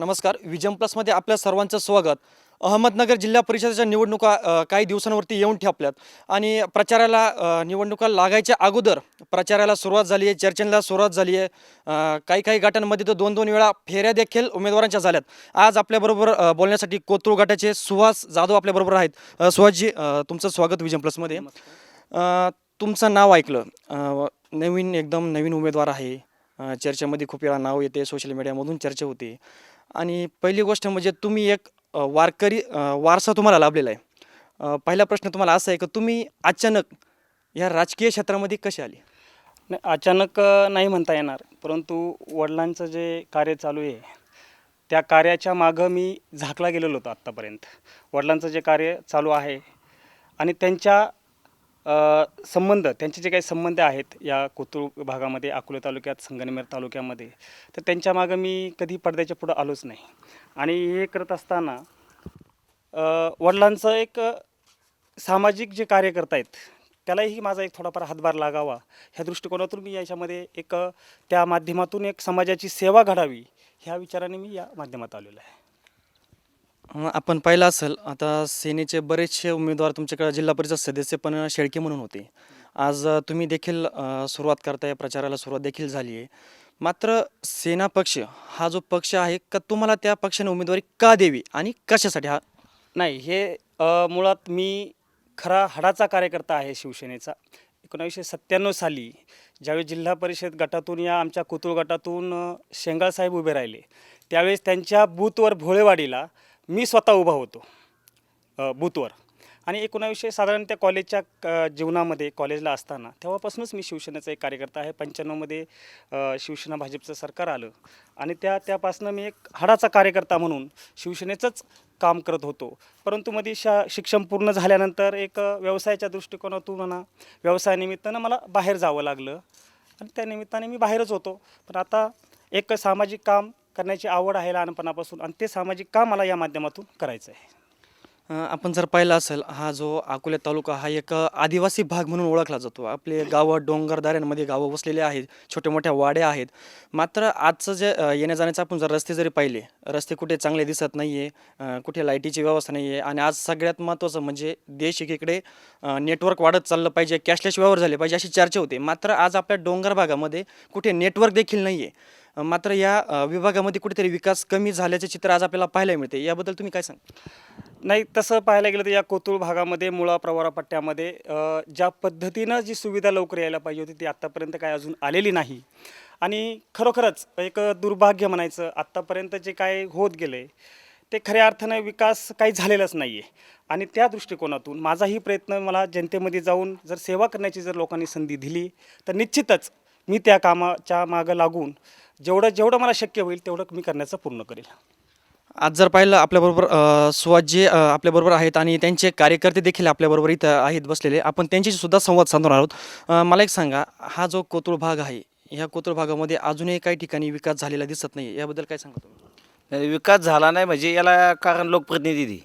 नमस्कार. विजम प्लसमध्ये आपल्या सर्वांचं स्वागत. अहमदनगर जिल्हा परिषदेच्या निवडणुका काही दिवसांवरती येऊन ठेपल्यात. आणि प्रचाराला निवडणुका लागायच्या अगोदर प्रचाराला सुरुवात झाली आहे चर्चेला सुरुवात झाली आहे काही काही गटांमध्ये तर दोन दोन वेळा फेऱ्या देखील उमेदवारांच्या झाल्यात. आज आपल्याबरोबर बोलण्यासाठी कोथरूळ गटाचे सुहास जाधव आपल्याबरोबर आहेत. सुहासजी तुमचं स्वागत विजम प्लसमध्ये तुमचं नाव ऐकलं. नवीन एकदम नवीन उमेदवार आहे. चर्चेमध्ये खूप वेळा नाव येते सोशल मीडियामधून चर्चा होते. आणि पहिली गोष्ट म्हणजे तुम्ही एक वारकरी वारसा तुम्हाला लाभलेला आहे. पहिला प्रश्न तुम्हाला असा आहे की तुम्ही अचानक ह्या राजकीय क्षेत्रामध्ये कसे आले? नाही अचानक नाही म्हणता येणार. परंतु वडिलांचं जे कार्य चालू आहे त्या कार्याच्या मागं मी झाकला गेलेलो होतो आत्तापर्यंत. वडिलांचं जे कार्य चालू आहे आणि त्यांच्या संबंध त्यांचे जे काही संबंध आहेत या कोथरूड भागामध्ये अकोले तालुक्यात संगनमेर तालुक्यामध्ये तर त्यांच्या मागं मी कधी पडद्याच्या पुढं आलोच नाही. आणि हे करत असताना वडिलांचं एक सामाजिक जे कार्य करतायत त्यालाही माझा एक थोडाफार हातभार लागावा. ह्या दृष्टिकोनातून मी याच्यामध्ये एक त्या माध्यमातून एक समाजाची सेवा घडावी ह्या विचाराने मी या माध्यमात आलेलो आहे. आपण पाहिलं असेल आता सेनेचे बरेचसे उमेदवार तुमच्याकडे जिल्हा परिषद सदस्य पण शेळके म्हणून होते. आज तुम्ही देखील सुरुवात करताय प्रचाराला सुरुवात देखील झाली आहे. मात्र सेना पक्ष हा जो पक्ष आहे का तुम्हाला त्या पक्षाने उमेदवारी का द्यावी आणि कशासाठी हा? नाही हे अ, मुळात मी खरा हाडाचा कार्यकर्ता आहे शिवसेनेचा. एकोणावीसशे सत्त्याण्णव साली ज्यावेळी जिल्हा परिषद गटातून या आमच्या कुतुळ गटातून अ, शेंगाळ साहेब उभे राहिले त्यावेळेस त्यांच्या बूथवर भोळेवाडीला मी स्वतः उभा होतो बूथवर. आणि एकोणावीसशे साधारण त्या कॉलेजच्या क- जीवनामध्ये कॉलेजला असताना तेव्हापासूनच मी शिवसेनेचा एक कार्यकर्ता आहे. पंच्याण्णवमध्ये शिवसेना भाजपचं सरकार आलं. आणि त्या त्यापासून मी एक हाडाचा कार्यकर्ता म्हणून शिवसेनेचंच काम करत होतो. परंतु मध्ये शा शिक्षण पूर्ण झाल्यानंतर एक व्यवसायाच्या दृष्टिकोनातून म्हणा व्यवसायानिमित्तानं मला बाहेर जावं लागलं. आणि त्या निमित्ताने मी बाहेरच होतो. पण आता एक सामाजिक काम करण्याची आवड आहे लहानपणापासून आणि ते सामाजिक काम मला या माध्यमातून करायचं आहे अ, आपण जर पाहिलं असेल हा जो अकोले तालुका हा एक आदिवासी भाग म्हणून ओळखला जातो. आपले गावं डोंगरदाऱ्यांमध्ये गावं वसलेले आहेत छोट्या मोठ्या वाड्या आहेत. मात्र आजचं जे अ, येण्या जाण्याचं आपण जर रस्ते जरी पाहिले रस्ते कुठे चांगले दिसत नाही आहे कुठे लाईटीची व्यवस्था नाही आहे आणि आज सगळ्यात महत्त्वाचं म्हणजे देश एकीकडे नेटवर्क वाढत चाललं पाहिजे कॅशलेस व्यवहार झाले पाहिजे अशी चर्चा होते. मात्र आज आपल्या डोंगर भागामध्ये कुठे नेटवर्क देखील नाही आहे मात्र या विभागामध्ये कुठेतरी विकास कमी झाल्याचे चित्र आज आपल्याला पाहायला मिळते. याबद्दल तुम्ही काय सांग नाही तसं पाहायला गेलं तर या कोतुळ भागामध्ये मुळा प्रवारा पट्ट्यामध्ये ज्या पद्धतीनं जी सुविधा लवकर यायला पाहिजे होती ती आत्तापर्यंत काय अजून आलेली नाही. आणि खरोखरच एक दुर्भाग्य म्हणायचं आत्तापर्यंत जे काय होत गेले ते खऱ्या अर्थानं विकास काही झालेलाच नाही आहे आणि त्या दृष्टिकोनातून माझाही प्रयत्न मला जनतेमध्ये जाऊन जर सेवा करण्याची जर लोकांनी संधी दिली तर निश्चितच मी त्या कामाच्या मागं लागून जेवढं जेवढं मला शक्य होईल तेवढं मी करण्याचं पूर्ण करेल. आज जर पाहिलं आपल्याबरोबर अ, अ, आपल्याबरोबर आहेत आणि त्यांचे कार्यकर्ते देखील आपल्याबरोबर इथं आहेत बसलेले आपण त्यांच्याशी सुद्धा संवाद साधणार आहोत. अ, मला एक सांगा हा जो कोतुळ भाग आहे ह्या कोतुळ भागामध्ये अजूनही काही ठिकाणी विकास झालेला दिसत नाही याबद्दल काय सांगा तुम्ही? नाही, विकास झाला नाही म्हणजे याला कारण लोकप्रतिनिधी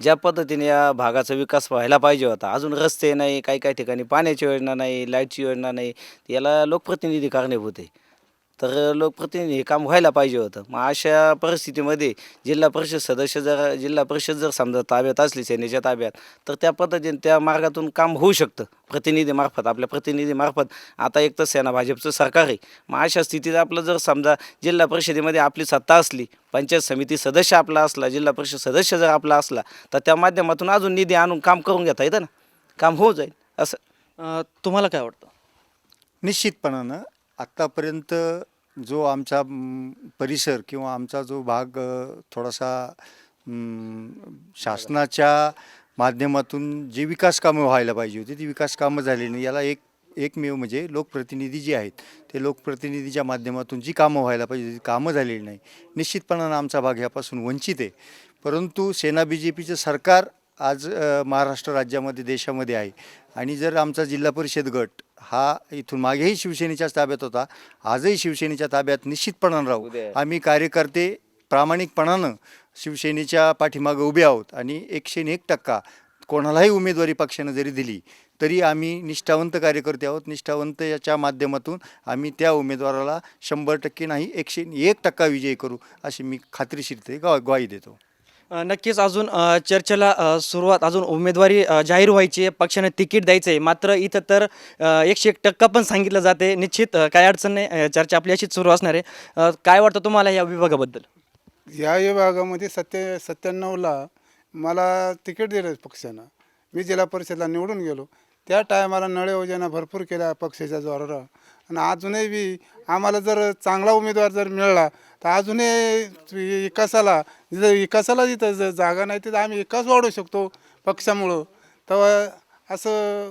ज्या पद्धतीने या भागाचा विकास व्हायला पाहिजे होता अजून रस्ते नाही काही काही ठिकाणी पाण्याची योजना नाही लाईटची योजना नाही याला लोकप्रतिनिधी कारणीभूत आहे तर लोकप्रतिनिधी हे काम व्हायला पाहिजे होतं. मग अशा परिस्थितीमध्ये जिल्हा परिषद सदस्य जर जिल्हा परिषद जर समजा ताब्यात असली सेनेच्या ताब्यात तर त्या पद्धतीने त्या मार्गातून काम होऊ शकतं. प्रतिनिधीमार्फत आपल्या प्रतिनिधीमार्फत आता एक तर सेना भाजपचं सरकार आहे. मग अशा स्थितीत आपलं जर समजा जिल्हा परिषदेमध्ये आपली सत्ता असली पंचायत समिती सदस्य आपला असला जिल्हा परिषद सदस्य जर आपला असला तर त्या माध्यमातून अजून निधी आणून काम करून घेता येतं ना. काम होऊ जाईल असं. तुम्हाला काय वाटतं? निश्चितपणानं आत्तापर्यंत जो आमचा परिसर किंवा आमचा जो भाग थोडासा शासनाच्या माध्यमातून जी विकास कामं व्हायला पाहिजे होती ती विकास कामं झाली नाही. याला एक एकमेव म्हणजे लोकप्रतिनिधी जे आहेत ते लोकप्रतिनिधीच्या माध्यमातून जी कामं व्हायला पाहिजे ती कामं झालेली नाही. निश्चितपणानं आमचा भाग ह्यापासून वंचित आहे. परंतु सेना बी जे पीचं सरकार आज महाराष्ट्र राज्यामध्ये देशामध्ये आहे. आणि जर आमचा जिल्हा परिषद गट हा इथून मागेही शिवसेनेच्याच ताब्यात होता. आजही शिवसेनेच्या ताब्यात निश्चितपणानं राहू. आम्ही कार्यकर्ते प्रामाणिकपणानं शिवसेनेच्या पाठीमागं उभे आहोत आणि एकशे एक टक्का कोणालाही उमेदवारी पक्षानं जरी दिली तरी आम्ही निष्ठावंत कार्यकर्ते आहोत. निष्ठावंत याच्या माध्यमातून आम्ही त्या उमेदवाराला शंभर टक्के नाही एकशे एक टक्का विजय करू अशी मी खात्रीशीर ग्वा ग्वाही देतो. नक्कीच अजून चर्चेला सुरुवात अजून उमेदवारी जाहीर व्हायची आहे. पक्षाने तिकीट द्यायचं आहे मात्र इथं तर एकशे एक टक्का पण सांगितलं जाते. निश्चित काय अडचण नाही. चर्चा आपली अशीच सुरू असणार आहे. काय वाटतं तुम्हाला या विभागाबद्दल? या विभागामध्ये सत्य सत्त्याण्णवला मला तिकीट दिलं पक्षानं. मी जिल्हा परिषदला निवडून गेलो. त्या टायमाला नळे योजना भरपूर केल्या पक्षाच्या जोरावर. आणि अजूनही बी आम्हाला जर चांगला उमेदवार जर मिळाला तर अजूनही विकासाला जिथं विकासाला जिथं ज- जागा नाही तिथं आम्ही विकास वाढवू शकतो पक्षामुळं. तेव्हा असं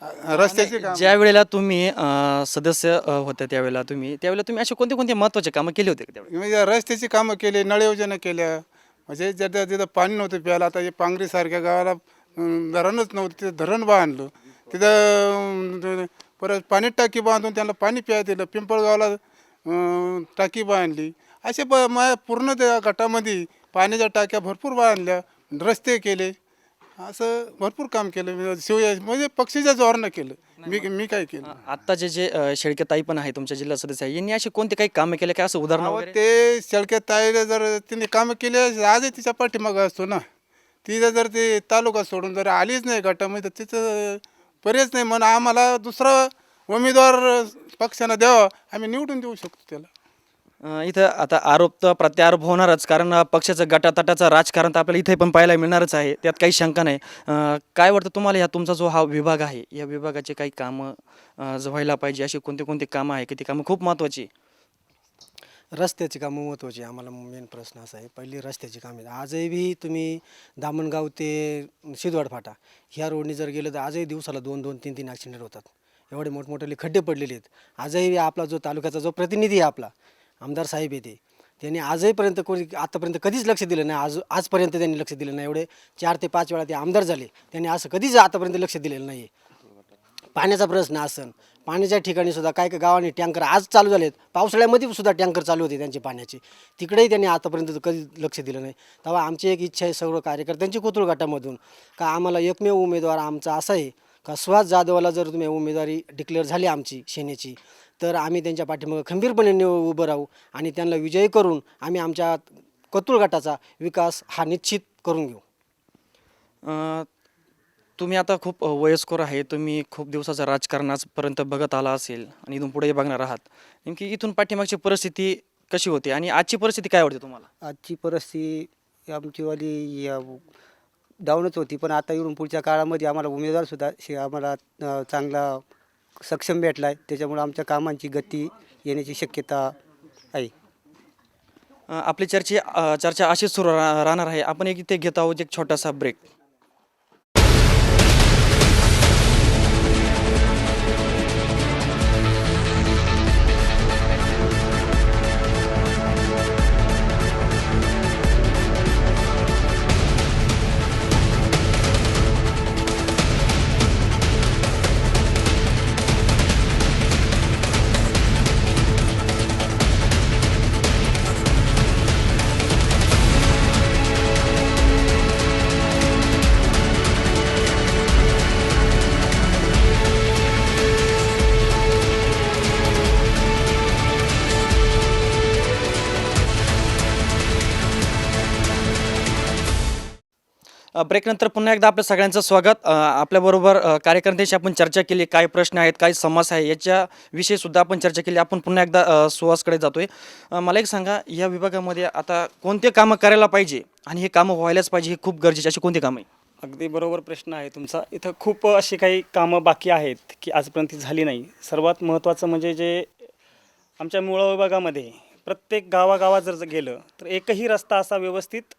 अ, रस्त्याचे काम. ज्या वेळेला तुम्ही अ, सदस्य अ, होते त्यावेळेला तुम्ही त्यावेळेला तुम्ही असे कोणते कोणते महत्त्वाचे कामं केले होते का त्यावेळी म्हणजे रस्त्याची कामं केली नळ योजना केल्या म्हणजे ज्या तिथं पाणी नव्हतं प्यायला आता हे पांगरीसारख्या गावाला अं, धरणच नव्हतं तिथं धरण बांधलं. तिथं अं, परत पाणी टाकी बांधून त्यांना पाणी प्यायला दिलं. पिंपळगावला टाकी बांधली. असे प मा पूर्ण त्या गटामध्ये पाण्याच्या टाक्या भरपूर बांधल्या रस्ते केले. असं भरपूर काम केलं. म्हणजे शिव म्हणजे पक्षीच्या जोरानं केलं. मी मी काय केलं? आत्ताचे जे अ, शेळके ताई पण आहे तुमच्या जिल्हा सदस्य आहे यांनी असे कोणते काही कामं केले काय असं उदाहरण अहो, वगैरे? ते शेळक्या ताईला जर तिने कामं केली आजही तिच्या पाठीमागं असतो ना. तिथं जर ते तालुका सोडून जर आलीच नाही गटामध्ये तर तिचं पर्यायच नाही. म्हणून आम्हाला दुसरा उमेदवार पक्षानं द्यावा आम्ही निवडून देऊ शकतो त्याला. अ, इथं आता आरोप तर प्रत्यारोप होणारच कारण अ, पक्षाचं गटातटाचं राजकारण तर आपल्याला इथे पण पाहायला मिळणारच आहे त्यात काही शंका नाही. अ, काय वाटतं तुम्हाला या तुमचा जो हा विभाग आहे या विभागाचे काही कामं अ, जो व्हायला पाहिजे अशी कोणती कोणती कामं आहे की ती कामं? खूप महत्त्वाची आहे? रस्त्याची कामं महत्त्वाची आहे. आम्हाला मेन प्रश्न असा आहे. पहिली रस्त्याची कामे आजही बी तुम्ही दामणगाव ते शिदवाड फाटा ह्या रोडने जर गेलं तर आजही दिवसाला दोन दोन तीन तीन ॲक्सिडेंट होतात. एवढे मोठमोठे खड्डे पडलेले आहेत. आजही आपला जो तालुक्याचा जो प्रतिनिधी आहे आपला आमदार साहेब येते त्यांनी आजहीपर्यंत कोणी आतापर्यंत कधीच लक्ष दिलं नाही आज आजपर्यंत त्यांनी लक्ष दिलं नाही. एवढे चार ते पाच वेळा ते आमदार झाले त्यांनी असं कधीच आतापर्यंत लक्ष दिलेलं नाही पाण्याचा प्रश्न असन पाण्याच्या ठिकाणी सुद्धा काय काय गावाने टँकर आज चालू झालेत. पावसाळ्यामध्ये सुद्धा टँकर चालू होते त्यांचे पाण्याचे. तिकडेही त्यांनी आतापर्यंत कधी लक्ष दिलं नाही. तेव्हा आमची एक इच्छा आहे सर्व कार्यकर्त्यांची कोथरूड गटामधून का आम्हाला एकमेव उमेदवार आमचा असा आहे का सुहास जाधवाला जर तुम्ही उमेदवारी डिक्लेअर झाली आमची सेनेची तर आम्ही त्यांच्या पाठीमागं खंबीरपणे उभं राहू आणि त्यांना विजयी करून आम्ही आमच्या कोथरूड गटाचा विकास हा निश्चित करून घेऊ. अ, तुम्ही आता खूप वयस्कर आहे तुम्ही खूप दिवसाचं राजकारण आजपर्यंत बघत आला असेल आणि इथून पुढे बघणार आहात. नेमकी इथून पाठीमागची परिस्थिती कशी होती आणि आजची परिस्थिती काय वाटते तुम्हाला? आजची परिस्थिती आमचीवाली या डाऊनच होती. पण आता येऊन पुढच्या काळामध्ये आम्हाला उमेदवारसुद्धा शे आम्हाला चांगला सक्षम भेटला आहे त्याच्यामुळं आमच्या कामांची गती येण्याची शक्यता आहे. आपली चर्चे चर्चा अशीच सुरू रा- राहणार आहे. आपण एक इथे घेत आहोत एक छोटासा ब्रेक ब्रेकनंतर पुन्हा एकदा आपल्या सगळ्यांचं स्वागत. आपल्याबरोबर कार्यकर्त्यांशी आपण चर्चा केली काय प्रश्न आहेत काय समस्या आहे याच्याविषयी सुद्धा आपण चर्चा केली. आपण पुन्हा एकदा सुहासकडे जातोय. मला एक सांगा या विभागामध्ये आता कोणते कामं करायला पाहिजे आणि हे कामं व्हायलाच पाहिजे हे खूप गरजेचे अशी कोणती कामं आहे अगदी बरोबर प्रश्न आहे तुमचा. इथं खूप अशी काही कामं बाकी आहेत की आजपर्यंत ती झाली नाही. सर्वात महत्त्वाचं म्हणजे जे आमच्या मूळ विभागामध्ये प्रत्येक गावागावात जर जर गेलं तर एकही रस्ता असा व्यवस्थित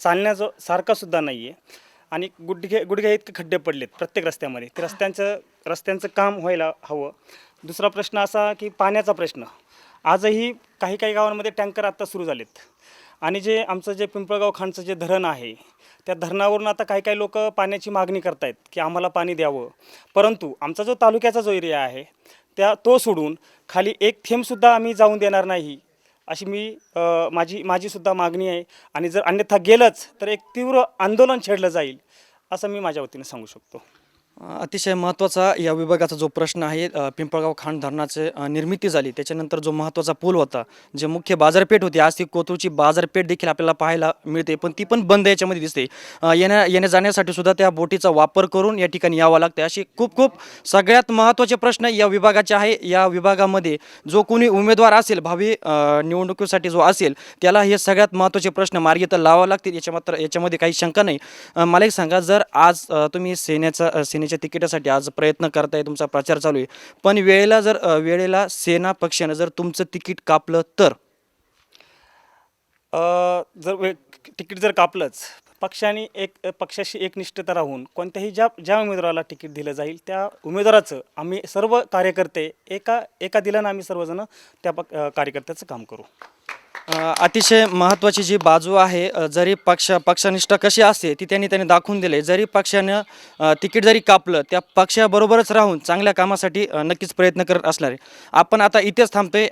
चालण्याचं सारखासुद्धा नाही आहे आणि गुडघे गुडघे इतके खड्डे पडलेत प्रत्येक रस्त्यामध्ये. ते रस्त्यांचं रस्त्यांचं काम व्हायला हवं. दुसरा प्रश्न असा की पाण्याचा प्रश्न. आजही काही काही गावांमध्ये टँकर आत्ता सुरू झालेत. आणि जे आमचं जे पिंपळगाव खानचं जे धरण आहे त्या धरणावरून आता काही काही लोक पाण्याची मागणी करतायत की आम्हाला पाणी द्यावं. परंतु आमचा जो तालुक्याचा जो एरिया आहे त्या तो सोडून खाली एक थेंबसुद्धा आम्ही जाऊन देणार नाही. अशी मी माझी माझीसुद्धा मागणी आहे. आणि जर अन्यथा गेलंच तर एक तीव्र आंदोलन छेडलं जाईल असं मी माझ्या वतीने सांगू शकतो. अतिशय महत्त्वाचा या विभागाचा जो प्रश्न आहे पिंपळगाव खाण धरणाचे निर्मिती झाली. त्याच्यानंतर जो महत्त्वाचा पूल होता जे मुख्य बाजारपेठ होती आज ती कोथरूची बाजारपेठ देखील आपल्याला पाहायला मिळते पण ती पण बंद याच्यामध्ये दिसते. येण्या येण्या जाण्यासाठी सुद्धा त्या बोटीचा वापर करून या ठिकाणी यावं लागते अशी खूप खूप सगळ्यात महत्त्वाचे प्रश्न या विभागाचे आहे. या विभागामध्ये जो कोणी उमेदवार असेल भावी निवडणुकीसाठी जो असेल त्याला हे सगळ्यात महत्त्वाचे प्रश्न मार्गी तर लावावं लागतील. याच्या मात्र याच्यामध्ये काही शंका नाही. मला एक सांगा जर आज तुम्ही सेनेचा सेने सेनेच्या तिकिटासाठी आज प्रयत्न करताय तुमचा प्रचार चालू आहे. पण वेळेला जर वेळेला सेना पक्षानं जर तुमचं तिकीट कापलं तर? जर वे तिकीट जर कापलंच पक्षाने एक पक्षाशी एकनिष्ठता राहून कोणत्याही ज्या ज्या उमेदवाराला तिकीट दिलं जाईल त्या उमेदवाराचं आम्ही सर्व कार्यकर्ते एका एका दिलानं आम्ही सर्वजण त्या पक कार्यकर्त्याचं काम करू. अतिशय महत्त्वाची जी बाजू आहे जरी पक्ष पक्षनिष्ठ कशी असते ती त्यांनी त्यांनी दाखवून दिले. जरी पक्षानं तिकीट जरी कापलं त्या पक्षाबरोबरच राहून चांगल्या कामासाठी नक्कीच प्रयत्न करत असणार. आहे आपण आता इथेच थांबतोय.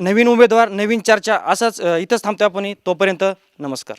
नवीन उमेदवार नवीन चर्चा असाच अ, इथंच थांबतोय आपण. तोपर्यंत नमस्कार.